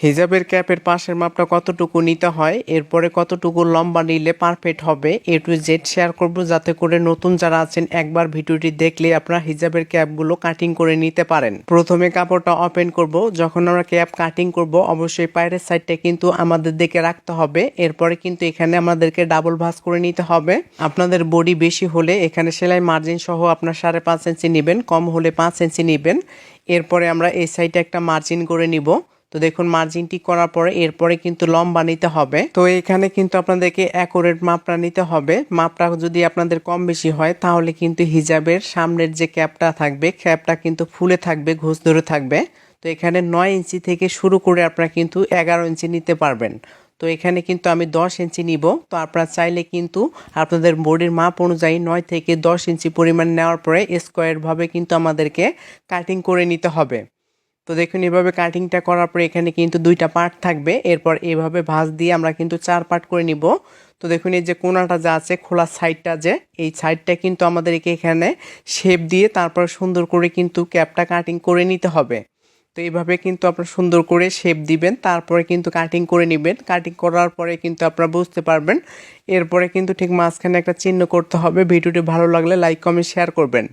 হিজাবের ক্যাপের পাশের মাপটা কতটুকু নিতে হয়, এরপরে কতটুকু লম্বা নিলে পারফেক্ট হবে, এ টু জেড শেয়ার করব যাতে করে নতুন যারা আছেন একবার ভিডিওটি দেখলে আপনারা হিজাবের ক্যাপগুলো কাটিং করে নিতে পারেন। প্রথমে কাপড়টা ওপেন করব, যখন আমরা ক্যাপ কাটিং করব, অবশ্যই পায়ের সাইডটা কিন্তু আমাদের দিকে রাখতে হবে, এরপরে কিন্তু এখানে আমাদেরকে ডাবল ভাঁজ করে নিতে হবে। আপনাদের বডি বেশি হলে এখানে সেলাই মার্জিন সহ আপনার সাড়ে পাঁচ ইঞ্চি নেবেন, কম হলে পাঁচ ইঞ্চি নেবেন, এরপরে আমরা এই সাইডে একটা মার্জিন করে নিব। তো দেখুন মার্জিনটি করার পরে এরপরে কিন্তু লম্বা নিতে হবে। তো এখানে কিন্তু আপনাদেরকে অ্যাকুরেট মাপটা নিতে হবে। মাপটা যদি আপনাদের কম বেশি হয়, তাহলে কিন্তু হিজাবের সামনের যে ক্যাপটা থাকবে, ক্যাপটা কিন্তু ফুলে থাকবে, ঘুষ ধরে থাকবে। তো এখানে নয় ইঞ্চি থেকে শুরু করে আপনারা কিন্তু এগারো ইঞ্চি নিতে পারবেন। তো এখানে কিন্তু আমি দশ ইঞ্চি নিব। তো আপনারা চাইলে কিন্তু আপনাদের বডির মাপ অনুযায়ী নয় থেকে দশ ইঞ্চি পরিমাণ নেওয়ার পরে স্কোয়ারভাবে কিন্তু আমাদেরকে কাটিং করে নিতে হবে। তো দেখুন, এভাবে কাটিংটা করার পরে এখানে কিন্তু দুইটা পার্ট থাকবে। এরপর এভাবে ভাঁজ দিয়ে আমরা কিন্তু চার পার্ট করে নিব। তো দেখুন, এই যে কোনাটা যা আছে খোলা সাইডটা যে, এই সাইডটা কিন্তু আমাদেরকে এখানে শেপ দিয়ে তারপর সুন্দর করে কিন্তু ক্যাপটা কাটিং করে নিতে হবে। তো এইভাবে কিন্তু আপনারা সুন্দর করে শেপ দিবেন, তারপরে কিন্তু কাটিং করে নেবেন। কাটিং করার পরে কিন্তু আপনারা বুঝতে পারবেন। এরপরে কিন্তু ঠিক মাঝখানে একটা চিহ্ন করতে হবে। ভিডিওটি ভালো লাগলে লাইক কমেন্ট শেয়ার করবেন।